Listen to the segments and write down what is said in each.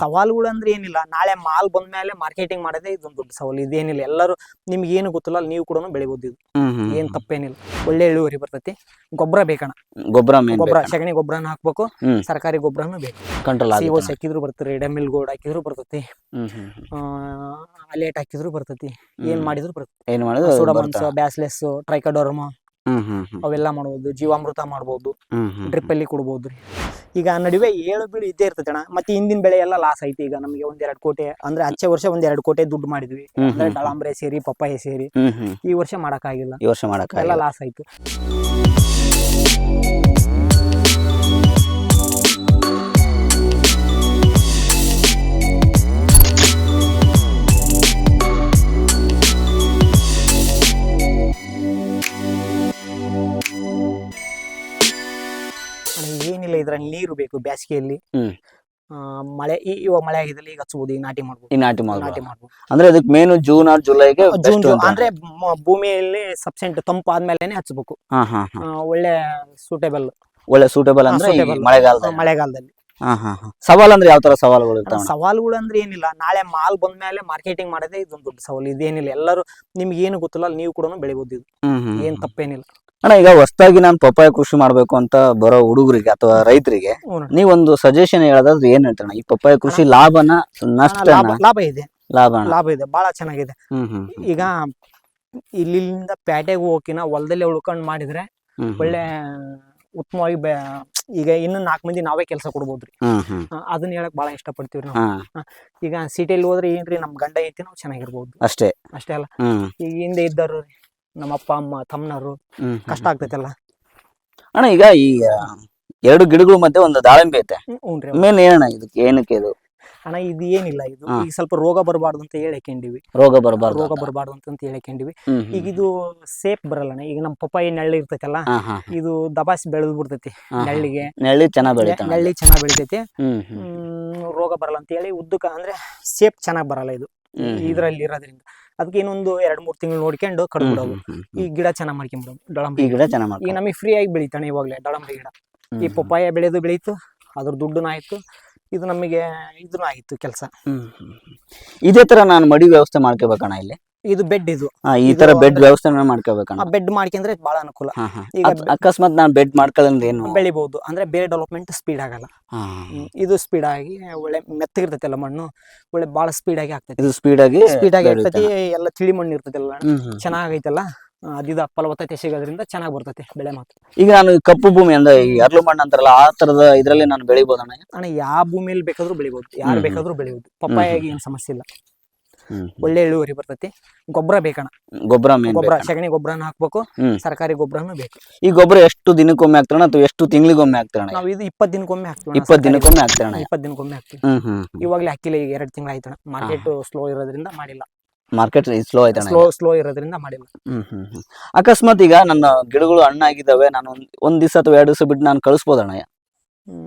ಸವಾಲುಗಳು ಅಂದ್ರೆ ಏನಿಲ್ಲ ನಾಳೆ ಮಾಲ್ ಬಂದ್ಮೇಲೆ ಮಾರ್ಕೆಟಿಂಗ್ ಮಾಡೋದೇ ಇದೊಂದು ದೊಡ್ಡ ಸವಾಲು ಇದೇನಿಲ್ಲ ಎಲ್ಲರೂ ನಿಮ್ಗೆ ಏನು ಗೊತ್ತಿಲ್ಲ ಅಲ್ಲಿ ನೀವು ಕೂಡ ಬೆಳಿಬಹುದು ಇದು ಏನ್ ತಪ್ಪೇನಿಲ್ಲ ಒಳ್ಳೆ ಇಳುವರಿ ಬರ್ತೈತಿ ಗೊಬ್ಬರ ಬೇಕಣ ಗೊಬ್ಬರ ಗೊಬ್ಬರ ಸಗಣಿ ಗೊಬ್ಬರನ ಹಾಕ್ಬೇಕು ಸರ್ಕಾರಿ ಗೊಬ್ಬರನು ಬೇಕು ಕಂಟ್ರೋಲ್ ಹಾಕಿದ್ರು ಬರ್ತದೆ ಡೆಮಿಲ್ ಗೋಡ್ ಹಾಕಿದ್ರು ಬರ್ತೈತಿ. ಅಲೇಟ್ ಹಾಕಿದ್ರು ಬರ್ತೈತಿ ಏನ್ ಮಾಡಿದ್ರು ಬರ್ತೈತಿ ಏನ್ ಮಾಡಿದ್ರು ಅದು ಬ್ಯಾಸ್ಲೆಸ್ ಟ್ರೈಕಡೋರ್ಮ ಅವೆಲ್ಲ ಮಾಡ್ಬೋದು ಜೀವಾಮೃತ ಮಾಡ್ಬೋದು ಡ್ರಿಪ್ ಅಲ್ಲಿ ಕೊಡ್ಬೋದು ರೀ. ಈಗ ನಡುವೆ ಏಳು ಬೀಳು ಇದ್ದೇ ಇರ್ತೈತೆ ಅಣ್ಣ ಮತ್ತೆ ಹಿಂದಿನ ಬೆಳೆ ಎಲ್ಲ ಲಾಸ್ ಐತಿ ಈಗ ನಮಗೆ ಒಂದ್ ಎರಡು ಕೋಟಿ ಅಂದ್ರೆ ಹಚ್ಚೆ ವರ್ಷ ಒಂದ್ ಎರಡು ಕೋಟಿ ದುಡ್ಡು ಮಾಡಿದ್ವಿ. ಅಂದ್ರೆ. ದಾಳಂಬ್ರೆ ಸೇರಿ ಪಪ್ಪಾಯ ಸೇರಿ ಈ ವರ್ಷ ಮಾಡಕ್ಕಾಗಿಲ್ಲ. ಈ ವರ್ಷ ಮಾಡಕ್ ಎಲ್ಲ ಲಾಸ್ ಆಯ್ತು. ಇದ್ರಲ್ಲಿ ನೀರು ಬೇಕು ಬೇಸಿಗೆಯಲ್ಲಿ ಹ್ಮ್. ಮಳೆ ಈ ಇವಾಗ ಮಳೆ ಆಗಿದ್ದಲ್ಲಿ ಈಗ ಹಚ್ಚಬಹುದು ಈಗ ನಾಟಿ ಮಾಡ್ಬೋದು. ಈ ನಾಟಿ ನಾಟಿ ಮಾಡ್ಬೋದು. ಮಾಡ್ಬೋದು ಅಂದ್ರೆ ಅದಕ್ಕೆ ಮೇನು ಜೂನ್ ಆರ್ ಜುಲೈಗೆ ಜೂನ್ ಜೂನ್ ಅಂದ್ರೆ ಮ- ಭೂಮಿಯಲ್ಲಿ ಸಬ್ಸೆಂಟ್ ತಂಪು ಆದ್ಮೇಲೆನೆ ಹಚ್ಚಬೇಕು ಒಳ್ಳೆ ಸೂಟೇಬಲ್ ಒಳ್ಳೆ ಸೂಟೇಬಲ್ ಅಂದ್ರೆ ಈ suitable. ಮಳೆಗಾಲದಲ್ಲಿ. ಸವಾಲ್ ಅಂದ್ರೆ ಯಾವ ತರ ಸವಾಲುಗಳು ಇರ್ತಾವ ಸವಾಲುಗಳು ಅಂದ್ರೆ ಏನಿಲ್ಲ. ನಾಳೆ ಮಾಲ್ ಬಂದ ಮೇಲೆ ಮಾರ್ಕೆಟಿಂಗ್ ಮಾಡೋದೇ ಇದೊಂದು ದೊಡ್ಡ ಸವಾಲು. ಇದೇನಿಲ್ಲ. ಎಲ್ಲರೂ ನಿಮ್ಗೆ ಏನು ಗೊತ್ತಿಲ್ಲ ನೀವು ಕೂಡ ಬೆಳಿಬೋದು ಇದು. ಏನ್ ತಪ್ಪೇನಿಲ್ಲ. ಅಣ್ಣ ಈಗ ಹೊಸದಾಗಿ ನಾನು ಪಪ್ಪಾಯ ಕೃಷಿ ಮಾಡ್ಬೇಕು ಅಂತ ಬರೋ ಹುಡುಗರಿಗೆ ಅಥವಾ ರೈತರಿಗೆ. ನೀವೊಂದು ಸಜೆಷನ್ ಹೇಳೋದಾದ್ರೆ ಏನ್ ಹೇಳ್ತಾರ ಈ ಪಪ್ಪಾಯ ಕೃಷಿ ಲಾಭನ ನಷ್ಟ ಲಾಭ ಇದೆ. ಲಾಭ ಲಾಭ ಇದೆ. ಬಹಳ ಚೆನ್ನಾಗಿದೆ. ಈಗ ಇಲ್ಲಿಂದ ಪ್ಯಾಟೆಗೆ ಹೋಗಿನ ಹೊಲದಲ್ಲೇ ಉಳ್ಕೊಂಡ್ ಮಾಡಿದ್ರೆ. ಒಳ್ಳೆ ಉತ್ತಮವಾಗಿ ಈಗ ಇನ್ನು ನಾಲ್ಕು ಮಂದಿ ನಾವೇ ಕೆಲಸ ಕೊಡ್ಬೋದ್ರಿ. ಅದನ್ನ ಹೇಳಕ್ ಬಹಳ ಇಷ್ಟಪಡ್ತೀವಿ ನಾವು. ಈಗ ಸಿಟಿಯಲ್ಲಿ ಹೋದ್ರೆ ಏನ್ರಿ ನಮ್ ಗಂಡ ಐತಿ ನಾವು ಚೆನ್ನಾಗಿರ್ಬೋದು. ಅಷ್ಟೇ. ಅಷ್ಟೇ ಅಲ್ಲ. ಈಗ ಹಿಂದೆ ಇದ್ದಾರ ನಮ್ಮ ಅಪ್ಪ ಅಮ್ಮ ತಮ್ಮನವರು ಕಷ್ಟ ಆಗ್ತೈತಲ್ಲ. ಅಣ್ಣ ಈಗ ಈ ಎರಡು ಗಿಡಗಳ ಮತ್ತೆ ಒಂದು ದಾಳಿಂಬೆ ಐತೆ. ಮೇನ್ ಏನಣ್ಣ ಇದಕ್ಕೆ? ಏನಕ್ಕೆ ಇದು? ಅಣ್ಣ ಇದು ಏನಿಲ್ಲ ಇದು. ಈಗ ಸ್ವಲ್ಪ ರೋಗ ಬರಬಾರ್ದು ಅಂತ ಹೇಳಿ ಹಾಕೊಂಡಿವಿ ರೋಗ ಬರಬಾರ್ದು ರೋಗ ಬರಬಾರ್ದು ಅಂತ ಹೇಳಿ ಹಾಕೊಂಡಿವಿ ಈಗ ಇದು ಸೇಫ್ ಬರಲ್ಲಣ್ಣ. ಈಗ ನಮ್ಮ ಪಪ್ಪಾಯಿ ನೆಳ್ಳಿ ಇರ್ತೈತಲ್ಲ ಇದು ದಬಾಸಿ ಬೆಳೆದ್ ಬಿಡ್ತೈತಿ. ನೆಳ್ಳಿಗೆ. ನೆಳ್ಳಿ ಚೆನ್ನಾಗ್ ಬೆಳಿತಾನ ನೆಳ್ಳಿ ಚೆನ್ನಾಗಿ ಬೆಳಿತೈತಿ. ರೋಗ ಬರಲ್ಲ ಅಂತ ಹೇಳಿ ಉದ್ದಕ್ಕ ಅಂದ್ರೆ ಸೇಫ್ ಚೆನ್ನಾಗಿ ಬರಲ್ಲ ಇದು. ಇದ್ರಲ್ಲಿ ಇರೋದ್ರಿಂದ ಅದಕ್ಕೆ ಇನ್ನೊಂದು ಎರಡ್ ಮೂರ್ ತಿಂಗಳು ನೋಡ್ಕೊಂಡು ಕಡ್ಬಿಡೋದು. ಈ ಗಿಡ ಚೆನ್ನಾಗಿ ಮಾಡ್ಕೊಂಬಿಡೋದು. ದಾಳಂಬ್ರಿ ಗಿಡ. ಚೆನ್ನಾಗಿ ಈಗ ನಮಗೆ ಫ್ರೀ ಆಗಿ ಬೆಳಿತಾನೆ ಇವಾಗಲೇ ದಾಳಂಬ್ರಿ ಗಿಡ. ಈ ಪಪ್ಪಾಯ ಬೆಳೆದು ಬೆಳೀತು ಅದ್ರ ದುಡ್ಡು ಆಯ್ತು. ಇದು ನಮಗೆ ಇದನ್ನ ಆಯ್ತು ಕೆಲಸ. ಇದೇ ತರ ನಾನು ಮಡಿ ವ್ಯವಸ್ಥೆ ಮಾಡ್ಕೋಬೇಕಣ್ಣ ಇಲ್ಲಿ? ಇದು ಬೆಡ್ ಇದು. ಹಾ, ಈ ತರ ಬೆಡ್ ವ್ಯವಸ್ಥೆ ಮಾಡ್ಕೋಬೇಕಣ್ಣ? ಬೆಡ್ ಮಾಡ್ಕೊಂಡ್ರೆ ಬಹಳ ಅನುಕೂಲ. ಹಾ, ಹಾ. ಈಗ ಅಕ್- ಅಕಸ್ಮಾತ್ ನಾನು ಬೆಡ್ ಮಾಡ್ಕೊಳ್ಳೋದ್ರೆ ಏನು? ಬೆಳಿಬಹುದು ಅಂದ್ರೆ ಬೇರೆ ಡೆವಲಪ್ಮೆಂಟ್ ಸ್ಪೀಡ್ ಆಗಲ್ಲ. ಹಾ. ಹ್ಮ್, ಇದು ಸ್ಪೀಡ್ ಆಗಿ ಒಳ್ಳೆ ಮೆತ್ತಗಿರ್ತೈತಲ್ಲ ಮಣ್ಣು ಒಳ್ಳೆ ಬಹಳ ಸ್ಪೀಡ್ ಆಗಿ ಆಗ್ತೈತಿ. ಇದು ಸ್ಪೀಡ್ ಆಗಿ ಸ್ಪೀಡ್ ಆಗಿ ಬೆಳೆಯುತ್ತೆ. ಆಗ್ತೈತಿ ಎಲ್ಲ ತಿಳಿ ಮಣ್ಣು ಇರ್ತೈತಲ್ಲ ಹ್ಮ್ ಹ್ಮ್. ಚೆನ್ನಾಗೈತಲ್ಲ? ಅದಿದ ಫಲವತ್ತತೆ ಸಿಗೋದ್ರಿಂದ ಚೆನ್ನಾಗಿ ಬರ್ತೈತೆ ಬೆಳೆ ಮಾತ್ರ. ಈಗ ನಾನು ಕಪ್ಪು ಭೂಮಿ ಅಂದ್ರೆ ಈ ಅರ್ಲು ಮಣ್ಣು ಅಂತಾರಲ್ಲ ಆ ತರದ ಇದ್ರಲ್ಲಿ ನಾನು ಬೆಳಿಬಹುದು ಅಣ್ಣ? ಯಾವ ಭೂಮಿಯಲ್ಲಿ ಬೇಕಾದ್ರೂ ಬೆಳಿಬಹುದು ಯಾರು. ಬೇಕಾದ್ರೂ ಬೆಳಿಬಹುದು ಪಪ್ಪಾಯಿಗೆ ಏನು ಸಮಸ್ಯೆ ಇಲ್ಲ. ಒಳ್ಳೆ ಇಳುವರಿ ಬರ್ತೈತಿ. ಗೊಬ್ಬರ ಬೇಕಣ್ಣ. ಗೊಬ್ಬರ ಗೊಬ್ಬರ ಸಗಣಿ ಗೊಬ್ಬರನ ಹಾಕ್ಬೇಕು. ಸರ್ಕಾರಿ ಗೊಬ್ಬರನು ಬೇಕು. ಈ ಗೊಬ್ಬರ ಎಷ್ಟು ದಿನಕ್ಕೊಮ್ಮೆ ಹಾಕ್ತಾರಣ ಅಥವಾ ಎಷ್ಟು ತಿಂಗಳಿಗೊಮ್ಮೆ ಹಾಕ್ತಾರಣ ನಾವು ಇದು ಇಪ್ಪತ್ತು ದಿನಕ್ಕೊಮ್ಮೆ ಹಾಕ್ತೀವಿ ಇಪ್ಪತ್ತು ದಿನಕ್ಕೊಮ್ಮೆ ಹಾಕ್ತಾರಣ ಇಪ್ಪತ್ತು ದಿನಕ್ಕೊಮ್ಮೆ ಹಾಕ್ತೀವಿ. ಇವಾಗಲೇ ಹಾಕಿಲ್ಲ ಈಗ ಎರಡು ತಿಂಗಳು ಆಯ್ತಣ್ಣ. ಮಾರ್ಕೆಟ್ ಸ್ಲೋ ಇರೋದ್ರಿಂದ ಮಾಡಿಲ್ಲ. ಮಾರ್ಕೆಟ್ ಸ್ಲೋ ಐತೆ ಸ್ಲೋ ಸ್ಲೋ ಇರೋದ್ರಿಂದ ಮಾಡಿಲ್ಲ ಹ್ಮ್ ಹ್ಮ್ ಹ್ಮ್. ಅಕಸ್ಮಾತ್ ಈಗ ನನ್ನ ಗಿಡಗಳು ಹಣ್ಣಾಗಿದ್ದಾವೆ ನಾನು ಒಂದ್- ಒಂದ್ ದಿವಸ ಅಥವಾ ಎರಡು ದಿವಸ ಬಿಟ್ಟು ನಾನು ಕಳಿಸ್ಬೋದಣ್ಣ.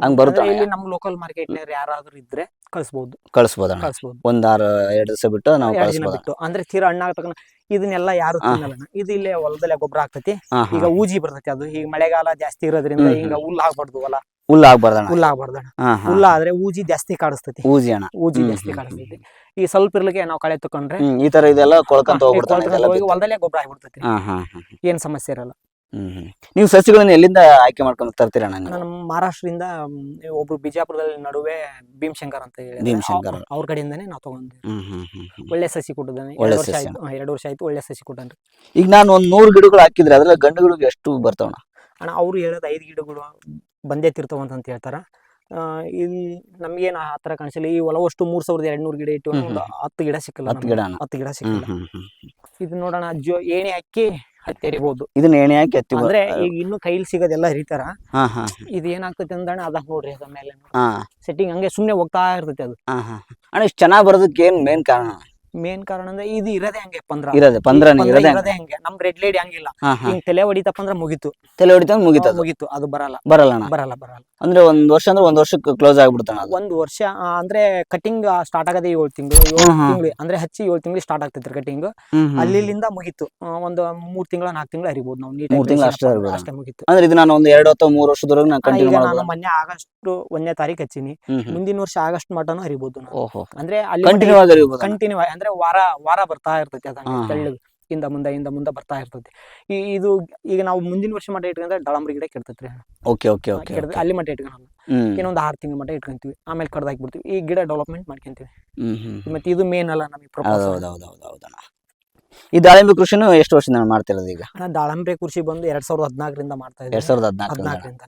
ಹಂಗ್ ಬರುತ್ತಾ? ಅಂದ್ರೆ ಇಲ್ಲಿ ನಮ್ಮ ಲೋಕಲ್ ಮಾರ್ಕೆಟ್ ಯಾರಾದ್ರೂ ಇದ್ರೆ ಕಳಿಸ್ಬೋದು. ಕಳಿಸ್ಬೋದಣ್ಣ. ಕಳಿಸ್ಬೋದು. ಒಂದ್ ಆರು ಎರಡು ದಿವಸ ಬಿಟ್ಟು ನಾವು ಎರಡು ದಿನ ಕಳಿಸ್ಬೋದ? ಬಿಟ್ಟು. ಅಂದ್ರೆ ತೀರಾ ಇದನ್ನೆಲ್ಲ ಯಾರು ಹಾ. ತಿನ್ನಲ್ಲ ಇದು ಇಲ್ಲೇ ಹೊಲದಲ್ಲೇ ಗೊಬ್ಬರ ಆಗ್ತೈತಿ. ಈಗ ಊಜಿ ಬರ್ತೈತಿ ಅದು. ಈಗ ಮಳೆಗಾಲ ಜಾಸ್ತಿ ಇರೋದ್ರಿಂದ ಹ್ಮ್, ಈಗ ಹುಲ್ಲು ಆಗ್ಬಾರ್ದು ಹೊಲ. ಹುಲ್ಲು ಆಗ್ಬಾರ್ದಣ್ಣ. ಹುಲ್ಲ ಆಗ್ಬಾರ್ದಣ್ಣ. ಹುಲ್ಲ ಆದ್ರೆ ಊಜಿ ಜಾಸ್ತಿ ಕಾಡಿಸ್ತೈತಿ. ಊಜಿ ಅಣ್ಣ. ಊಜಿ ಜಾಸ್ತಿ ಕಾಡಿಸ್ತೈತಿ. ಈ ಸ್ವಲ್ಪ ಇರ್ಲಿಕ್ಕೆ ನಾವು ಕಳೆ ತಕೊಂಡ್ರೆ ಈ ತರ ಇದೆಲ್ಲ ಕೊಳ್ಕಂತ. ಹೊಲದಲ್ಲೇ ಗೊಬ್ಬರ ಆಗ್ಬಿಡ್ತೈತಿ. ಏನ್ ಸಮಸ್ಯೆ ಇರಲ್ಲ. ನೀವು ಸಸಿಗಳನ್ನ ಎಲ್ಲಿಂದ ಆಯ್ಕೆ ಮಾಡ್ಕೊಂಡು ತರ್ತೀರಣ್ಣ ನೀವು? ನಮ್ಮ ಮಹಾರಾಷ್ಟ್ರದಿಂದ ಒಬ್ರು ಬಿಜಾಪುರದಲ್ಲಿ ನಡುವೆ ಭೀಮಶಂಕರ್ ಅಂತ ಹೇಳಿ ಭೀಮಶಂಕರ್. ಅವ್ರ ಕಡೆಯಿಂದಾನೇ ನಾವು ತಗೊಂಡ್ವಿ ಹ್ಮ್. ಒಳ್ಳೆ ಸಸಿ ಕೊಟ್ಟಿದ್ದಾನೆ. ಎರಡು ವರ್ಷ. ಆಯ್ತು ಎರಡು ವರ್ಷ ಆಯ್ತು ಒಳ್ಳೆ ಸಸಿ ಕೊಟ್ಟಾನ್ರಿ ಈಗ ನಾನು ಒಂದ್ ನೂರು ಗಿಡಗಳು ಹಾಕಿದ್ರೆ ಅದ್ರಲ್ಲಿ ಗಂಡುಗಳಿಗೆ ಎಷ್ಟು ಬರ್ತಾವಣ್ಣ? ಅಣ್ಣ ಅವ್ರು ಹೇಳೋದು ಐದು ಗಿಡಗಳು ಬಂದೇ ತಿರ್ತಾವಂತ ಅಂತ ಹೇಳ್ತಾರ ಇಲ್ಲಿ ನಮ್ಗೇನು ಆ ಥರ ಕಾಣಿಸಿಲ್ಲ. ಈ ಒಲವಷ್ಟು ಮೂರ್ ಸಾವಿರದ ಎರಡ್ನೂರ್ ಗಿಡ ಇಟ್ಟು ಒಂದು ಹತ್ತು ಗಿಡ ಸಿಕ್ಕಲ್ಲ ಹತ್ತು ಗಿಡ ಹತ್ತು ಗಿಡ ಸಿಕ್ಕಿಲ್ಲ. ಇದು ನೋಡೋಣ ಜೋ ಏಣಿ ಹಾಕಿ ತೆರಿಬಹುದು ಇದನ್ನ ಏಣಿ ಹಾಕಿ ಹತ್ತಿ ಅಂದ್ರೆ ಈಗ ಇನ್ನು ಕೈಲಿ ಸಿಗೋದೆಲ್ಲ ಹರಿತಾರ. ಇದು ಏನಾಗ್ತೈತೆ ಅಂದಣ ಅದ ನೋಡ್ರಿ ಅದ ಮೇಲೆ ಸೆಟ್ಟಿಂಗ್ ಹಂಗೆ ಸುಮ್ನೆ ಹೋಗ್ತಾ ಇರ್ತೈತೆ ಅದು. ಅಣ್ಣ ಇಷ್ಟು ಚೆನ್ನಾಗಿ ಬರೋದಕ್ಕೆ ಏನು ಮೇನ್ ಕಾರಣ? ಮೇನ್ ಕಾರಣ ಅಂದ್ರೆ ಇದು ಇರೋದೇ ಹಂಗೆ ಪಂದ್ರ. ಇರೋದೆ ಪಂದ್ರ ಇರೋದೆ ಇರೋದೇ ಹಂಗೆ. ನಮ್ ರೆಡ್ ಲೇಡಿ ಹಂಗಿಲ್ಲ. ಹಾ ಹಾ. ಹಿಂಗ್ ತಲೆ ಹೊಡಿತಪ್ಪ ಅಂದ್ರೆ ಮುಗೀತು. ತಲೆ ಹೊಡಿತ ಮುಗಿತು ಮುಗೀತು. ಅದು ಬರಲ್ಲ. ಬರಲ್ಲ ಅಣ್ಣ. ಬರಲ್ಲ ಬರಲ್ಲ. ಅಂದ್ರೆ ಒಂದ್ ವರ್ಷ ಅಂದ್ರೆ ಒಂದ್ ವರ್ಷಕ್ಕೆ ಕ್ಲೋಸ್ ಆಗ್ಬಿಡ್ತಾನ ಅದು ಒಂದು ವರ್ಷ ಆ, ಅಂದ್ರೆ ಕಟಿಂಗ್ ಸ್ಟಾರ್ಟ್ ಆಗದೆ ಏಳು ತಿಂಗಳು ಏಳು ಹ್ಮ್ ಹ್ಮ್. ತಿಂಗಳು ಅಂದ್ರೆ ಹಚ್ಚಿ ಏಳು ತಿಂಗಳು ಸ್ಟಾರ್ಟ್ ಆಗ್ತೈತ್ರಿ ಕಟಿಂಗ್ ಅಲ್ಲಿಂದ ಮುಗಿತು ಆ, ಒಂದು ಮೂರ್ ತಿಂಗಳ ನಾಲ್ಕು ತಿಂಗಳು ಹರಿಬಹುದು ನಾವು ನೀಟ್ ಮೂರ್ ತಿಂಗ್ಳು ಅಷ್ಟೇ ಹರಿಬೋದು. ಅಷ್ಟೇ ಮುಗೀತು ಅಂದ್ರೆ ಇದು ನಾನು ಒಂದು ಎರಡು ಅಥವಾ ಮೂರು ವರ್ಷದವರೆಗೆ ನಾನು ಕಂಟಿನ್ಯೂ ಈಗ ನಾನು ಮಾಡ್ಬೋದು ಮೊನ್ನೆ ಆಗಸ್ಟ್ ಒಂದನೇ ತಾರೀಕು ಹಚ್ಚಿನಿ ಹ್ಮ್ ಹ್ಮ್. ಮುಂದಿನ ವರ್ಷ ಆಗಸ್ಟ್ ಮಟನು ಹರಿಬಹುದು ನಾವು ಓಹೋ ಅಂದ್ರೆ ಅಲ್ಲಿ ಕಂಟಿನ್ಯೂ ಆಗಿ. ಕಂಟಿನ್ಯೂ ಅಂದ್ರೆ ವಾರ ವಾರ ಬರ್ತಾ ಇರ್ತೈತಿ ಅದನ್ನ ಹಾ, ಹಾ. ತೆಳ್ಳಗ್ ಇಂದ ಮುಂದೆ ಇಂದ ಮುಂದೆ ಬರ್ತಾ ಇರ್ತೈತಿ. ಈ ಇದು ಈಗ ನಾವು ಮುಂದಿನ ವರ್ಷ ಮಟ್ಟ ಇಟ್ಕೊಂಡ್ರೆ ಡಳಂಬ್ರಿ ಗಿಡ ಕೆಡ್ತೈತ್ರಿ. ಓಕೆ ಓಕೆ ಓಕೆ ಅಲ್ಲಿ ಮಟ್ಟ ಇಟ್ಕೊಳ್ಳಲ್ಲ ಇನ್ನೊಂದು ಆರು ತಿಂಗಳ ಮಟ್ಟ ಇಟ್ಕೊಂತೀವಿ. ಆಮೇಲೆ ಕಡ್ದಾಕಿ ಬಿಡ್ತೀವಿ. ಈ ಗಿಡ ಡೆವಲಪ್ಮೆಂಟ್ ಮಾಡ್ಕೊಂತೀವಿ. ಮತ್ತೆ ಇದು ಮೇನ್ ಅಲ್ಲ ನಮಗೆ ಹೌದು ಪ್ರಪೋಸ್ ಹೌದು ಹೌದು ಹೌದು ಈ ದಾಳಿಂಬೆ ಕೃಷಿನೂ ಎಷ್ಟು ವರ್ಷದಿಂದ ಮಾಡ್ತಿರೋದು ಈಗ? ದಾಳಿಂಬೆ ಕೃಷಿ ಬಂದು ಎರಡ್ ಸಾವಿರದ ಹದಿನಾಲ್ಕರಿಂದ ಮಾಡ್ತಾ ಎರಡ್ ಇದ್ದೀವಿ ಸಾವಿರದ ಹದಿನಾಲ್ಕು ಹದಿನಾಲ್ಕರಿಂದ.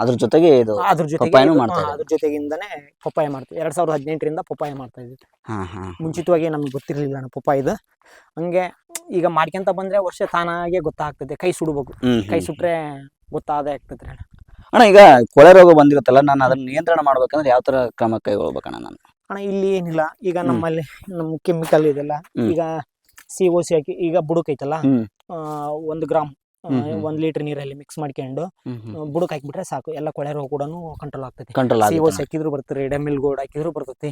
ಅದ್ರ ಜೊತೆಗೆ ಇದು ಅದ್ರ ಜೊತೆ ಪಪ್ಪಾಯನೂ ಇದು- ಮಾಡ್ತಾ ಅದ್ರ ಜೊತೆಗಿಂದನೇ ಪಪ್ಪಾಯ ಮಾಡ್ತೀವಿ. ಎರಡ್ ಸಾವಿರದ ಹದಿನೆಂಟರಿಂದ ಪಪ್ಪಾಯ ಮಾಡ್ತಾ ಹಾ ಮುಂಚಿತವಾಗಿ ನಮ್ಗೆ ಗೊತ್ತಿರಲಿಲ್ಲ ಪಪ್ಪಾಯ ಇದು ಹಂಗೆ ಈಗ ಮಾಡ್ಕೊಂತ ಬಂದ್ರೆ ವರ್ಷ ತಾನಾಗೆ ಗೊತ್ತಾಗ್ತದೆ. ಕೈ ಸುಡ್ಬೇಕು. ಕೈ ಸುಟ್ರೆ ಗೊತ್ತಾದೇ ಆಗ್ತೈತ್ರಿ ಅಣ್ಣ ಅಣ್ಣ ಈಗ ಕೊಳೆ ರೋಗ ಬಂದಿರುತ್ತಲ್ಲ ನಾನು ಅದನ್ನ ನಿಯಂತ್ರಣ ಮಾಡ್ಬೇಕಂದ್ರೆ ಯಾವ ತರ ಕ್ರಮ ಕೈಗೊಳ್ಬೇಕಣ್ಣ ನಾನು? ಅಣ್ಣ ಇಲ್ಲಿ ಏನಿಲ್ಲ. ಈಗ ನಮ್ಮಲ್ಲಿ ನಮ್ಮ ಕೆಮಿಕಲ್ ಇದೆಲ್ಲ ಈಗ ಸಿ ಓ ಸಿ ಹಾಕಿ ಈಗ ಬುಡಕ್ ಐತಲ್ಲ ಆ, ಒಂದು ಗ್ರಾಮ್. ಒಂದ್ ಲೀಟರ್ ನೀರಲ್ಲಿ ಮಿಕ್ಸ್ ಮಾಡ್ಕೊಂಡು ಬುಡಕ್ ಹಾಕಿಬಿಟ್ರೆ ಸಾಕು. ಎಲ್ಲ ಕೊಳೆ ರೋಗ ಕೂಡ ಕಂಟ್ರೋಲ್ ಆಗ್ತೈತಿ ಕಂಟ್ರೋಲ್ ಸಿ ಹಾಕಿದ್ರು ಬರ್ತದೆ ರೆಡಮ್ ಗೋಡ್ ಹಾಕಿದ್ರು ಬರ್ತೈತಿ.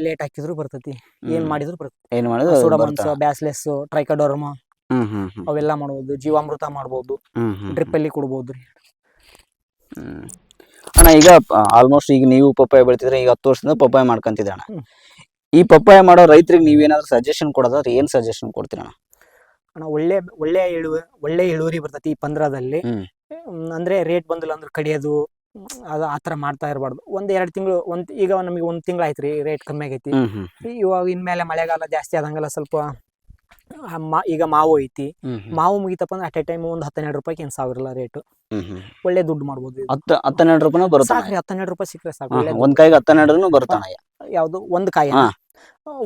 ಅಲೇಟ್ ಹಾಕಿದ್ರು ಬರ್ತೈತಿ ಏನ್ ಮಾಡಿದ್ರು ಬರ್ತೈತಿ ಏನ್ ಮಾಡಿದ್ರು ಸೋಡಮನ್ಸ್ ಬ್ಯಾಸ್ಲೆಸ್ ಟ್ರೈಕಡೋರ್ಮ. ಅವೆಲ್ಲ ಮಾಡ್ಬೋದು ಜೀವಾಮೃತ ಮಾಡ್ಬೋದು. ಡ್ರಿಪ್ ಅಲ್ಲಿ ಕೊಡ್ಬೋದು ರೀ. ಅಣ್ಣ ಈಗ ಆಲ್ಮೋಸ್ಟ್ ಈಗ ನೀವು ಪಪ್ಪಾಯ ಬೆಳಿತಿದ್ರೆ ಈಗ ಹತ್ತು ವರ್ಷದಿಂದ ಪಪ್ಪಾಯ ಮಾಡ್ಕೊಂತಿದ್ದೆ ಅಣ್ಣ. ಈ ಪಪ್ಪಾಯ ಮಾಡೋ ರೈತರಿಗೆ ನೀವೇನಾದ್ರೂ ಸಜೆಷನ್ ಕೊಡೋದಾದ್ರೆ ಏನ್ ಸಜೆಷನ್ ಕೊಡ್ತೀರಣ್ಣ? ಅಣ್ಣ ಒಳ್ಳೆ ಒಳ್ಳೆ ಇಳುವ ಒಳ್ಳೆ ಇಳುವರಿ ಬರ್ತೈತಿ ಈ ಪಂದ್ರದಲ್ಲಿ. ಅಂದ್ರೆ ರೇಟ್ ಬಂದಿಲ್ಲ ಅಂದ್ರೆ ಕಡಿಯೋದು ಅದು ಆ ತರ ಮಾಡ್ತಾ ಇರಬಾರ್ದು. ಒಂದ್ ಎರಡು ತಿಂಗಳು ಒಂದ್ ಈಗ ನಮಗೆ ಒಂದ್ ತಿಂಗಳ ಆಯ್ತು ರೀ ರೇಟ್ ಕಮ್ಮಿ ಆಗೈತಿ. ಇವಾಗ ಇನ್ಮೇಲೆ ಮಳೆಗಾಲ ಜಾಸ್ತಿ ಆದಂಗೆಲ್ಲ ಸ್ವಲ್ಪ ಈಗ ಮಾವು ಐತಿ. ಮಾವು ಮುಗಿತಪ್ಪ ಅಂದ್ರೆ ಅಟ್ ಎ ಟೈಮ್ ಒಂದ್ ಹತ್ತೆರಡು ರೂಪಾಯಿ ಏನ್ ಸಾವಿರ ರೇಟ್. ಒಳ್ಳೆ ದುಡ್ಡು ಮಾಡ್ಬೋದು. ಹತ್ತು ಹತ್ತೆರಡು ರೂಪಾಯಿ ಬರುತ್ತೆ ಸಾಕ್ರಿ ಹತ್ತೆರಡು ರೂಪಾಯಿ ಸಿಕ್ಕರೆ ಸಾಕು. ಒಂದ್ ಕಾಯಿಗೆ ಹತ್ತೆರಡು ಬರ್ತಾನ ಯಾವ್ದು? ಒಂದ್ ಕಾಯಿ.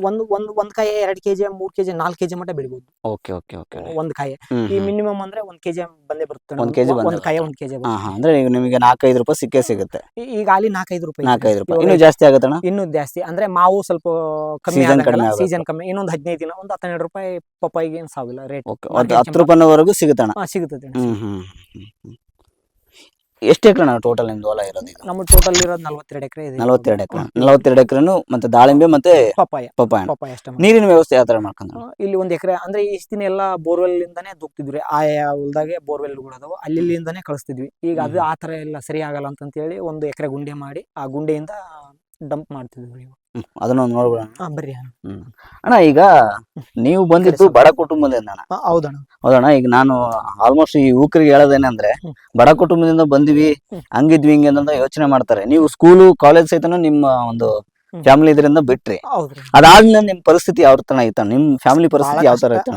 ಒಂದು ಒಂದು ಒಂದ್ ಕಾಯಿ ಎರಡ್ ಕೆಜಿ ಮೂರ್ ಕೆಜಿ ನಾಲ್ಕು ಕೆಜಿ ಮಟ್ಟ ಬೆಳಿಬೋದು. ಓಕೆ ಓಕೆ ಓಕೆ ಒಂದ್ ಕಾಯಿ. ಈ ಮಿನಿಮಮ್ ಅಂದ್ರೆ ಒಂದ್ ಕೆಜಿ ಬಂದೇ ಬರುತ್ತೆ ಒಂದ್ ಕೆಜಿ ಒಂದ್ ಕಾಯಿ ಒಂದ್ ಕೆಜಿ ಅಂದ್ರೆ ಈಗ ನಿಮಗೆ ನಾಲ್ಕೈದು ರೂಪಾಯಿ ಸಿಕ್ಕೇ ಸಿಗುತ್ತೆ. ಈಗ ಅಲ್ಲಿ ನಾಲ್ಕೈದು ರೂಪಾಯಿ ನಾಲ್ಕೈದು ರೂಪಾಯಿ. ಇನ್ನೂ ಜಾಸ್ತಿ ಆಗುತ್ತೆ ಇನ್ನೂ ಜಾಸ್ತಿ. ಅಂದ್ರೆ ಮಾವು ಸ್ವಲ್ಪ ಕಮ್ಮಿ ಸೀಸನ್ ಕಮ್ಮಿ. ಇನ್ನೊಂದು ಹದಿನೈದು ದಿನ ಒಂದು ಹತ್ತೆರಡು ರೂಪಾಯಿ ಪಪ್ಪಾಯಿಗೆ ಏನು ಸಾವಿಲ್ಲ ರೇಟ್ ಓಕೆ. ಹತ್ತು ರೂಪಾಯಿವರೆಗೂ ಸಿಗುತ್ತೆ ಸಿಗುತ್ತೆ ಸಿಗುತ್ತದೆ. ಎಷ್ಟು ಎಕರೆ ಟೋಟಲ್ ನಿಮ್ದು ಹೊಲ ಇರೋದು ಈಗ? ನಮ್ಮ ಟೋಟಲ್ ಇರೋದು ನಲ್ವತ್ತೆರಡು ಎಕರೆ ಇದೆ. ನಲವತ್ತೆರಡು ಎಕರೆ. ನಲವತ್ತೆರಡು ಎಕರೆನು ಮತ್ತೆ ದಾಳಿಂಬೆ ಮತ್ತೆ ಪಪ್ಪಾಯ. ಪಪ್ಪಾಯ ಪಪ್ಪಾಯ ಅಷ್ಟೇ ಮಾತ್ರ. ನೀರಿನ ವ್ಯವಸ್ಥೆ ಯಾವ ತರ ಮಾಡ್ಕೊಂಡ್ರು ಇಲ್ಲಿ ಒಂದ್ ಎಕರೆ ಅಂದ್ರೆ ಇಷ್ಟ ದಿನ ಎಲ್ಲ ಬೋರ್ವೆಲ್ ಇಂದಾನೆ ದುಕ್ತಿದ್ವಿ ಆಯಾ ಹೊಲ್ದಾಗೆ ಬೋರ್ವೆಲ್ ಅದಾವ. ಅಲ್ಲಿಂದಾನೆ ಕಳಿಸ್ತಿದ್ವಿ. ಈಗ ಅದು ಆ ತರ ಎಲ್ಲ ಸರಿ ಆಗಲ್ಲ ಅಂತ ಹೇಳಿ ಒಂದು ಎಕರೆ ಗುಂಡೆ ಮಾಡಿ ಆ ಗುಂಡೆಯಿಂದ ಡಂಪ್ ಮಾಡ್ತಿದ್ವಿ. ಅದನ್ನ ನೋಡ್ಬಿಡೋಣ ಹಾ ಬರ್ರಿ ಅಣ್ಣ ಈಗ ನೀವು ಬಂದಿದ್ದು ಬಡ ಕುಟುಂಬದಿಂದ ಅಣ್ಣ ಆ, ಹೌದಣ್ಣ ಹೌದಣ್ಣ ಈಗ ನಾನು ಆಲ್ಮೋಸ್ಟ್ ಈ ಯುವಕರಿಗೆ ಹೇಳೋದೇನಂದ್ರೆ. ಬಡ ಕುಟುಂಬದಿಂದ ಬಂದಿವಿ. ಹಂಗಿದ್ವಿ ಹಿಂಗೆ ಅಂತ ಯೋಚನೆ ಮಾಡ್ತಾರೆ ನೀವು ಸ್ಕೂಲು ಕಾಲೇಜ್ ಸಹಿತ ನಿಮ್ಮ ಒಂದು. ಫ್ಯಾಮಿಲಿ ಇದರಿಂದ ಬಿಟ್ರಿ. ಹೌದ್ರಿ. ಅದಾದ್ಮೇಲೆ ನಿಮ್ ಪರಿಸ್ಥಿತಿ ಯಾವ ತರ ಇತ್ತ ನಿಮ್ ಫ್ಯಾಮಿಲಿ ಪರಿಸ್ಥಿತಿ ಯಾವ ತರ ಐತ?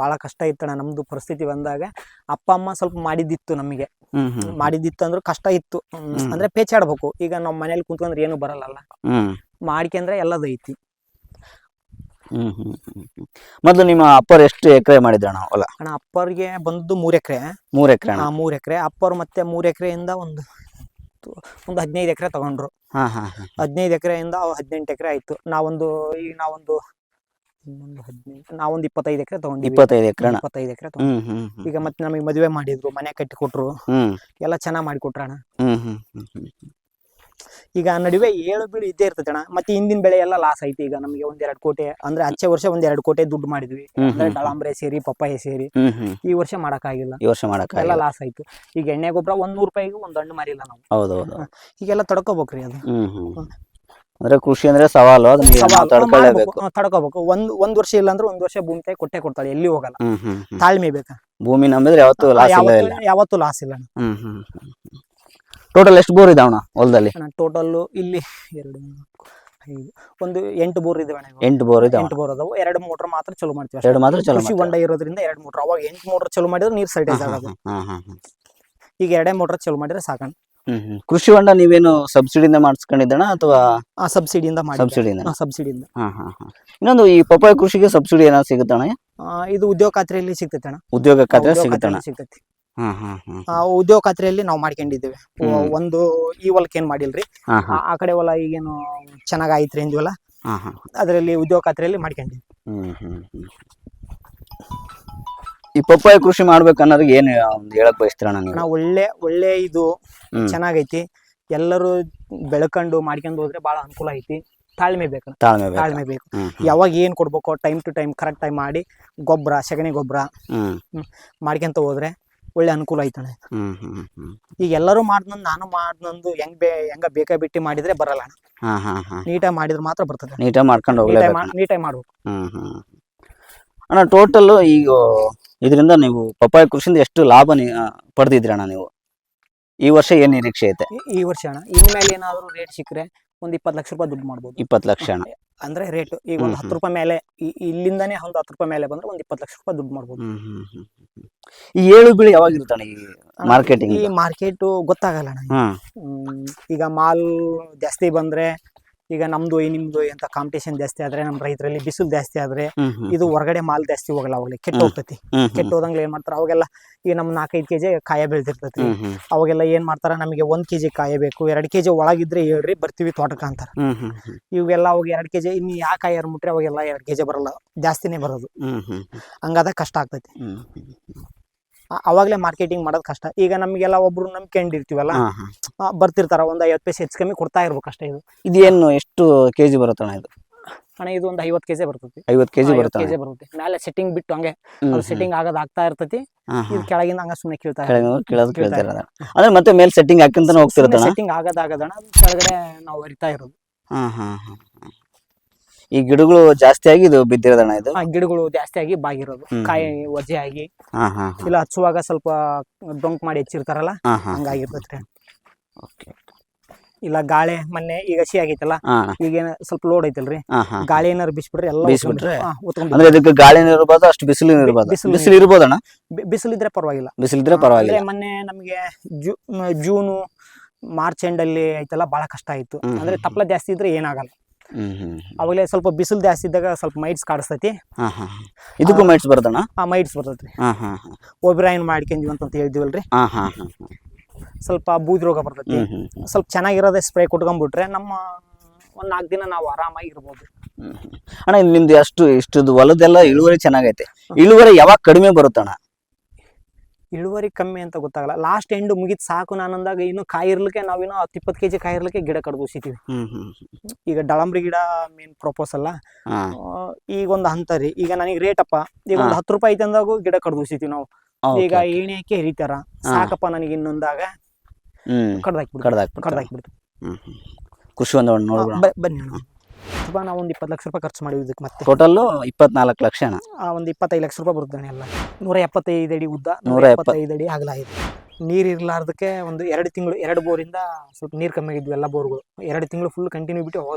ಬಹಳ ಕಷ್ಟ ಇತ್ತಣ್ಣ ನಮ್ದು ಪರಿಸ್ಥಿತಿ ಬಂದಾಗ. ಅಪ್ಪ ಅಮ್ಮ ಸ್ವಲ್ಪ ಮಾಡಿದ್ದಿತ್ತು ನಮಗೆ. ಮಾಡಿದ್ದಿತ್ತು ಅಂದ್ರೆ ಕಷ್ಟ ಇತ್ತು. ಅಂದ್ರೆ ಪೇಚಾಡ್ಬೇಕು. ಈಗ ನಮ್ಮ ಮನೇಲಿ ಕುಂತ್ಕೊಂಡ್ರೆ ಏನು ಬರಲ್ಲ ಮಾಡ್ಕೊಂಡ್ರೆ ಎಲ್ಲದ ಐತಿ. ಮೊದಲು ನಿಮ್ಮ ಅಪ್ಪರ್ ಎಷ್ಟು ಎಕರೆ ಮಾಡಿದ್ರಣ್ಣ ಹೊಲ? ಅಣ್ಣ ಅಪ್ಪರಿಗೆ ಬಂದು ಮೂರ್ ಎಕರೆ. ಮೂರ್ ಎಕರೆ ಮೂರ್ ಎಕರೆ. ಅಪ್ಪರ್ ಮತ್ತೆ ಮೂರ್ ಎಕರೆಯಿಂದ ಒಂದು ಒಂದು ಹದಿನೈದು ಎಕರೆ ತಗೊಂಡ್ರು. ಹಾ ಹಾ ಹಾ ಹದಿನೈದು ಎಕರೆಯಿಂದ ಹದಿನೆಂಟು ಎಕರೆ ಆಯ್ತು. ನಾವೊಂದು ಈಗ ನಾವೊಂದು ಇನ್ನೊಂದು ಹದಿನೈದು ನಾವೊಂದು ಇಪ್ಪತ್ತೈದು ಎಕರೆ ತಗೊಂಡ್ವಿ ಇಪ್ಪತ್ತೈದು ಎಕರೆ ಇಪ್ಪತ್ತೈದು ಎಕರೆ ಹ್ಮ್ ಈಗ ಮತ್ತೆ ನಮಗೆ ಮದುವೆ ಮಾಡಿದ್ರು ಮನೆ ಕಟ್ಟಿ ಕೊಟ್ರು ಎಲ್ಲ ಚೆನ್ನಾಗಿ ಹ್ಮ್ ಹ್ಮ್. ಈಗ ನಡುವೆ ಏಳು ಬೀಳು ಇದ್ದೇ ಇರ್ತದೆ ಅಣ್ಣ. ಮತ್ತೆ ಹಿಂದಿನ ಬೆಳೆ ಎಲ್ಲ ಲಾಸ್ ಐತಿ ಈಗ ನಮಗೆ ಒಂದೆರಡು ಕೋಟೆ ಕೋಟಿ ಅಂದ್ರೆ ಹಚ್ಚೆ ವರ್ಷ ಒಂದೆರಡು ಕೋಟೆ ಕೋಟಿ ದುಡ್ಡು ಮಾಡಿದ್ವಿ. ಅಂದ್ರೆ ಹ್ಮ್ ಸೇರಿ ಪಪ್ಪಾಯ ಸೇರಿ. ಈ ವರ್ಷ ಮಾಡಕ್ಕಾಗಿಲ್ಲ. ಈ ವರ್ಷ ಮಾಡಕ್ ಎಲ್ಲ ಲಾಸ್ ಆಯ್ತು. ಈಗ ಎಣ್ಣೆ ಗೊಬ್ಬರ ಒಂದ್ ನೂರು ರೂಪಾಯಿಗೂ ಒಂದ್ ಹಣ್ಣು ಮಾರಿಲ್ಲ ನಾವು. ಹೌದೌದು. ಈಗೆಲ್ಲ ತಡ್ಕೋಬೇಕ್ರಿ ಅದು. ಅಂದ್ರೆ ಕೃಷಿ ಅಂದ್ರೆ ಸವಾಲು ತಡ್ಕೋಬೇಕು. ಒಂದ್ ಒಂದ್ ವರ್ಷ ಇಲ್ಲ ಅಂದ್ರೆ ಒಂದ್ ವರ್ಷ ಭೂಮಿ ತಾಯಿ ಕೊಟ್ಟೆ ಕೊಡ್ತಾಳೆ. ಎಲ್ಲಿ ಹೋಗಲ್ಲ. ತಾಳ್ಮೆ ಬೇಕಾ? ಭೂಮಿ ನಂಬಿದ್ರೆ ಯಾವತ್ತು ಲಾಸ್ ಇಲ್ಲ. ಯಾವತ್ತು ಲಾಸ್ ಇಲ್ಲ ಟೋಟಲ್ ಎಷ್ಟು ಬೋರ್ ಇದಾವಣ ಹೊಲದಲ್ಲಿ? ಟೋಟಲ್ ಇಲ್ಲಿ ಎರಡು ಐದು ಒಂದು ಎಂಟು ಬೋರ್ ಇದಾವೆ. ಎಂಟು ಬೋರ್ ಇದೆ ಎಂಟು ಬೋರ್ ಅದಾವ ಎರಡು ಮೋಟರ್ ಮಾತ್ರ ಚಲೋ ಮಾಡ್ತೀವಿ. ಎರಡು ಮಾತ್ರ ಚಲೋ ಕೃಷಿ ಹೊಂಡ ಇರೋದ್ರಿಂದ ಎರಡು ಮೋಟರ್ ಅವಾಗ ಎಂಟು ಮೋಟರ್ ಚಲೋ ಮಾಡಿದ್ರೆ ನೀರ್ ಸೈಟೇಜ್ ಆಗೋದು. ಈಗ ಎರಡೇ ಮೋಟರ್ ಚಲೋ ಮಾಡಿದ್ರೆ ಸಾಕಣ್ಣ. ಹ್ಮ್. ಕೃಷಿ ಹೊಂಡ ನೀವೇನು ಸಬ್ಸಿಡಿಯಿಂದ ಮಾಡಿಸ್ಕೊಂಡಿದ್ದಣ ಅಥವಾ ಆ ಸಬ್ಸಿಡಿಯಿಂದ ಮಾಡಿ ಸಬ್ಸಿಡಿಯಿಂದ ಸಬ್ಸಿಡಿಯಿಂದ ಇನ್ನೊಂದು ಈ ಪಪ್ಪಾಯ ಕೃಷಿಗೆ ಸಬ್ಸಿಡಿ ಏನಾದ್ರು ಸಿಗುತ್ತಣ್ಣ? ಇದು ಉದ್ಯೋಗ ಖಾತ್ರಿಯಲ್ಲಿ ಸಿಗ್ತೈತೆ ಅಣ್ಣ. ಉದ್ಯೋಗ ಖಾತ್ರಿ ಸಿಗುತ್ತೆ ಸಿಗುತ್ತಣ ಸಿಗ್ತೈತಿ. ಆ ಉದ್ಯೋಗ ಖಾತ್ರಿಯಲ್ಲಿ ನಾವು ಮಾಡ್ಕೊಂಡಿದ್ದೇವೆ. ಒಂದು ಈ ಹೊಲಕ್ಕೆ ಏನ್ ಮಾಡಿಲ್ರಿ? ಆ- ಕಡೆ ಹೊಲ ಈಗೇನು ಚೆನ್ನಾಗ್ ಆಯ್ತ್ರಿ ಅಂದಿವಲ್ಲ ಅದರಲ್ಲಿ ಉದ್ಯೋಗ ಖಾತ್ರಿಯಲ್ಲಿ ಮಾಡ್ಕೊಂಡಿದ್ವಿ. ಈ ಪಪ್ಪಾಯ ಕೃಷಿ ಮಾಡ್ಬೇಕನ್ನೋರಿಗೆ ಏನ್ ಹೇಳಕ್ ಬಯಸ್ತೀರ ನೀವು? ಒಳ್ಳೆ ಒಳ್ಳೆ ಇದು. ಚೆನ್ನಾಗೈತಿ. ಎಲ್ಲರೂ ಬೆಳ್ಕೊಂಡು ಮಾಡ್ಕೊಂಡು ಹೋದ್ರೆ ಬಹಳ ಅನುಕೂಲ ಐತಿ. ತಾಳ್ಮೆ ಬೇಕು ತಾಳ್ಮೆ ಬೇಕು. ತಾಳ್ಮೆ ಬೇಕು. ಯಾವಾಗ ಏನ್ ಕೊಡ್ಬೇಕು time to time correct time ಮಾಡಿ ಗೊಬ್ಬರ ಸಗಣಿ ಗೊಬ್ಬರ ಮಾಡ್ಕೊಂತ ಹೋದ್ರೆ ಒಳ್ಳೆ ಅನುಕೂಲ ಐತಣ್ಣ ಹ್ಮ್ ಹ್ಮ್ ಹ್ಮ್ ಈಗ ಎಲ್ಲರೂ ಮಾಡ್ದಂದ್ ನಾನು ಮಾಡ್ನಂದು ಹೆಂಗ್ ಬೇ ಹೆಂಗ ಬೇಕಾ ಬಿಟ್ಟಿ ಮಾಡಿದ್ರೆ ಬರಲ್ಲ ಅಣ್ಣ. ಹಾ ಹಾ ಹಾ. ನೀಟಾಗಿ ಮಾಡಿದ್ರೆ ಮಾತ್ರ ಬರ್ತದೆ. ನೀಟಾಗಿ ಮಾಡ್ಕೊಂಡು ನೀಟಾಗಿ ಹೋಗ್ಲೇಬೇಕು. ನೀಟಾಗಿ ಮಾಡ್ಬೇಕು. ಹ್ಮ್ ಹ್ಮ್. ಅಣ್ಣ ಟೋಟಲ್ ಈಗ ಇದರಿಂದ ನೀವು ಪಪ್ಪಾಯ ಕೃಷಿಯಿಂದ ಎಷ್ಟು ಲಾಭ ನೀ ಆ, ಪಡೆದಿದ್ರಿ ಅಣ್ಣ ನೀವು? ಈ ವರ್ಷ ಏನ್ ನಿರೀಕ್ಷೆ ಐತೆ? ಈ- ಈ ವರ್ಷ ಅಣ್ಣ ಇನ್ಮೇಲೆ ಏನಾದ್ರು ರೇಟ್ ಸಿಕ್ಕರೆ ಒಂದ್ ಇಪ್ಪತ್ತು ಲಕ್ಷ ರೂಪಾಯಿ ದುಡ್ಡು ಮಾಡ್ಬೋದು. ಇಪ್ಪತ್ತು ಲಕ್ಷ ಅಣ್ಣ. ಅಂದ್ರೆ ರೇಟ್ ಈಗ ಒಂದು ಹತ್ತು ರೂಪಾಯಿ ಮೇಲೆ ಇಲ್ಲಿಂದಾನೇ ಒಂದು ಹತ್ತು ರೂಪಾಯಿ ಮೇಲೆ ಬಂದ್ರೆ ಒಂದ್ ಇಪ್ಪತ್ತು ಲಕ್ಷ ರೂಪಾಯಿ ದುಡ್ಡು ಮಾಡ್ಬೋದು. ಈ ಏಳು ಬಿಳಿ ಯಾವಾಗ ಇರ್ತಾನೆ ಈ ಮಾರ್ಕೆಟಿಂಗ್ ಈ ಮಾರ್ಕೆಟ್ ಗೊತ್ತಾಗಲ್ಲ ಅಣ್ಣ ಈಗ ಮಾಲ್ ಜಾಸ್ತಿ ಬಂದ್ರೆ ಈಗ ನಮ್ದು ನಿಮ್ದು ಅಂತ ಕಾಂಪಿಟೇಷನ್ ಜಾಸ್ತಿ ಆದ್ರೆ ನಮ್ ರೈತರಲ್ಲಿ ಬಿಸಿಲು ಜಾಸ್ತಿ ಆದ್ರೆ ಇದು ಹೊರಗಡೆ ಮಾಲ್ ಜಾಸ್ತಿ ಹೋಗಲ್ಲ ಅವಾಗಲೇ ಕೆಟ್ಟ ಹೋಗ್ತತಿ. ಕೆಟ್ಟ ಹೋದಂಗ್ಲ ಏನ್ ಮಾಡ್ತಾರ? ಅವಾಗೆಲ್ಲ ಈಗ ನಮ್ ನಾಲ್ಕೈದು ಕೆಜಿ ಕಾಯ ಬೆಳ್ದಿರ್ತತಿ ಅವಾಗೆಲ್ಲ ಏನ್ ಮಾಡ್ತಾರ? ನಮಗೆ ಒಂದ್ ಕೆಜಿ ಕಾಯ ಬೇಕು ಎರಡ್ ಕೆಜಿ ಒಳಗಿದ್ರೆ ಹೇಳ್ರಿ ಬರ್ತೀವಿ ತೋಟಕ್ಕ ಅಂತಾರ. ಇವೆಲ್ಲ ಅವಾಗ ಎರಡ್ ಕೆಜಿ ಇನ್ನು ಯಾ ಕಾಯಿ ಮುಟ್ರೆ ಅವಾಗೆಲ್ಲ ಎರಡ್ ಕೆಜಿ ಬರಲ್ಲ ಜಾಸ್ತಿನೇ ಬರೋದು. ಹಂಗಾದ ಕಷ್ಟ ಆಗ್ತೈತಿ. ಅವಾಗ್ಲೇ ಮಾರ್ಕೆಟಿಂಗ್ ಮಾಡೋದು ಕಷ್ಟ. ಈಗ ನಮಗೆಲ್ಲ ಒಬ್ರು ನಂಬ್ಕೊಂಡಿರ್ತೀವಲ್ಲ ಬರ್ತಿರ್ತಾರ ಒಂದ್ ಐವತ್ತು ಪೈಸೆ ಹೆಚ್ಚು ಕಮ್ಮಿ ಕೊಡ್ತಾ ಇರ್ಬೇಕು ಅಷ್ಟೇ ಇದು. ಇದೇನು ಎಷ್ಟು ಕೆಜಿ ಬರುತ್ತಣ್ಣ ಇದು? ಅಣ್ಣ ಇದು ಒಂದು ಐವತ್ತು ಕೆಜಿ ಬರ್ತೈತಿ. ಐವತ್ತು ಕೆಜಿ ಬರುತ್ತೆ ಕೆಜಿ ಬರುತ್ತೆ. ಮೇಲೆ ಸೆಟ್ಟಿಂಗ್ ಬಿಟ್ಟು ಹಂಗೆ ಅದು ಸೆಟ್ಟಿಂಗ್ ಆಗೋದು ಆಗ್ತಾ ಇರ್ತೈತಿ. ಇದು ಕೆಳಗಿಂದ ಹಂಗ ಸುಮ್ಮನೆ ಕೇಳ್ತಾ ಕೇಳೋದು ಕೇಳ್ತಾ ಕೇಳ್ತಿರೋದ. ಅಂದ್ರೆ ಮತ್ತೆ ಮೇಲೆ ಸೆಟ್ಟಿಂಗ್ ಹಾಕಂತಾನೆ ಹೋಗ್ತಿರ್ತಣ ಸೆಟ್ಟಿಂಗ್ ಆಗೋದಾಗದಣ್ಣ ಕೆಳಗಡೆ ನಾವು ಅರಿತಾ ಇರೋದು. ಹಾ ಹಾ ಹಾ. ಈ ಗಿಡಗಳು ಜಾಸ್ತಿ ಆಗಿ ಇದು ಬಿದ್ದಿರೋದಣ್ಣ ಇದು? ಆ ಗಿಡಗಳು ಜಾಸ್ತಿ ಆಗಿ ಬಾಗಿರೋದು. ಹ್ಮ್. ಕಾಯಿ ಒಜೆ ಆಗಿ. ಹಾ ಹಾ ಹಾ. ಇಲ್ಲ ಹಚ್ಚುವಾಗ ಸ್ವಲ್ಪ ಡೊಂಕ್ ಮಾಡಿ ಹೆಚ್ಚಿರ್ತಾರಲ್ಲ? ಹಾ ಹಾ. ಹಂಗಾಗಿರ್ತೈತ್ರಿ ಓಕೆ. ಇಲ್ಲ ಗಾಳಿ ಮೊನ್ನೆ ಈಗ ಹಸಿ ಆಗೈತಲ್ಲ ಹಾ. ಈಗ ಏನ ಸ್ವಲ್ಪ ಲೋಡ್ ಐತಲ್ರಿ? ಹಾ ಹಾ. ಗಾಳಿ ಏನಾರು ಬಿಸ್ಬಿಟ್ರೆ ಎಲ್ಲ ಬೀಸ್ಬಿಟ್ರೆ? ಉತ್ಕೊಂಡ್ ಅಂದ್ರೆ ಇದಕ್ಕೆ ಗಾಳಿನೂ ಇರ್ಬೋದು ಅಷ್ಟು ಬಿಸಿಲು ಇರ್ಬೋದು? ಬಿಸಿಲು ಬಿಸಿಲು ಇರ್ಬೋದಣ್ಣ? ಬಿಸಿಲಿದ್ರೆ ಪರವಾಗಿಲ್ಲ. ಬಿಸಿಲಿದ್ರೆ ಪರವಾಗಿಲ್ಲ. ಅಂದ್ರೆ ಮೊನ್ನೆ ನಮಗೆ ಜೂ ಜೂನು ಮಾರ್ಚ್ ಎಂಡ್ ಅಲ್ಲಿ ಐತಲ್ಲ ಬಹಳ ಕಷ್ಟ ಆಯ್ತು. ಹ್ಮ್, ಅಂದ್ರೆ ಹ್ಮ್, ತಪ್ಪಲ ಜಾಸ್ತಿ ಇದ್ರೆ ಏನಾಗಲ್ಲ. ಅವಾಗಲೇ ಸ್ವಲ್ಪ ಬಿಸಿಲು ಜಾಸ್ತಿ ಇದ್ದಾಗ ಸ್ವಲ್ಪ ಮೈಟ್ಸ್ ಕಾಡಿಸ್ತೈತಿ. ಹಾ ಹಾ ಹಾ. ಇದಕ್ಕೂ ಮೈಟ್ಸ್ ಬರ್ತಣ ಆ ಮೈಟ್ಸ್ ಬರ್ತೈತಿ ಹಾ ಹಾ ಹಾ. ಒಬ್ರಾಯನ್ ಮಾಡ್ಕೊಂಡ್ವಿ ಅಂತ ಹೇಳಿದಿವಲ್ರಿ ಹಾ ಹಾ ಹಾ ಸ್ವಲ್ಪ ಬೂದಿ ರೋಗ ಬರ್ತೈತಿ. ಸ್ವಲ್ಪ ಚೆನ್ನಾಗಿರೋದೇ ಸ್ಪ್ರೇ ಕೊಟ್ಕೊಂಡ್ಬಿಟ್ರೆ ನಮ್ಮ ಒಂದ್ ನಾಲ್ಕು ದಿನ ನಾವು ಆರಾಮಾಗಿ ಇರ್ಬೋದು. ಅಣ್ಣ ನಿಮ್ದು ಅಷ್ಟು ಇಷ್ಟು ಹೊಲದೆಲ್ಲ ಇಳುವರಿ ಚೆನ್ನಾಗೈತೆ. ಇಳುವರಿ ಯಾವಾಗ ಕಡಿಮೆ ಬರುತ್ತಣ್ಣ? ಇಳುವರಿ ಕಮ್ಮಿ ಅಂತ ಗೊತ್ತಾಗಲ್ಲ. ಲಾಸ್ಟ್ ಎಂಡ್ ಮುಗಿದ್ ಸಾಕು ನಾನು ಅಂದಾಗ ಇನ್ನು ಕಾಯಿ ಇರ್ಲಿಕ್ಕೆ ನಾವಿನ್ನೂ ಹತ್ತು ಇಪ್ಪತ್ತು ಕೆಜಿ ಕಾಯಿ ಇರ್ಲಿಕ್ಕೆ ಗಿಡ ಕಡ್ದೂಸಿತೀವಿ ಈಗ ಡಳಂಬ್ರಿ ಗಿಡ ಮೇನ್ ಪ್ರಪೋಸ್ ಅಲ್ಲ. ಈಗ ಒಂದು ಹಂತ ರೀ. ಈಗ ನನಗೆ ರೇಟ್ ಅಪ್ಪ. ಈಗ ಒಂದು. ಹತ್ತು ರೂಪಾಯಿ ಐತೆ ಅಂದಾಗೂ ಗಿಡ ಕಡ್ದೂಸಿತೀವಿ ನಾವು. ಈಗ. ಏಣಿ ಹಾಕಿ ಹರಿತಾರ? ಸಾಕಪ್ಪ ನನಗೆ ಇನ್ನೊಂದಾಗ. ಕಡ್ದಾಕ್ಬಿಡ್ತು. ಕಡ್ದಾಕ್ಬಿಡ್ತು ಹ್ಮ್. ಕೃಷಿ ಒಂದು ಬನ್ನಿ ಸ್ವಲ್ಪ ನಾವು ಒಂದು ಇಪ್ಪತ್ತು ಲಕ್ಷ ರೂಪಾಯಿ ಖರ್ಚು ಮಾಡಿವಿ ಇದಕ್ಕೆ ಮತ್ತೆ. ಟೋಟಲ್ ಇಪ್ಪತ್ನಾಲ್ಕು ಲಕ್ಷ ಅಣ್ಣ. ಆ ಒಂದು ಇಪ್ಪತ್ತೈದು ಲಕ್ಷ ರೂಪಾಯಿ ಬರುತ್ತೆ ಎಲ್ಲ. ನೂರ ಎಪ್ಪತ್ತೈದು ಅಡಿ ಉದ್ದ ನೂರ ನೂರ ಎಪ್ಪತ್- ಎಪ್ಪತ್ತೈದು ಅಡಿ ಅಗಲ ಇದೆ. ನೀರು ಇರಲಾರ್ದಕ್ಕೆ ಒಂದು ಎರಡು ತಿಂಗಳು ಎರಡು ಬೋರಿಂದ ಸ್ವಲ್ಪ ನೀರು ಕಮ್ಮಿ ಆಗಿದ್ವು ಎಲ್ಲ ಬೋರ್ಗಳು. ಎರಡು ತಿಂಗಳು ಫುಲ್ ಕಂಟಿನ್ಯೂ ಬಿಟ್ಟು ಹೋಗ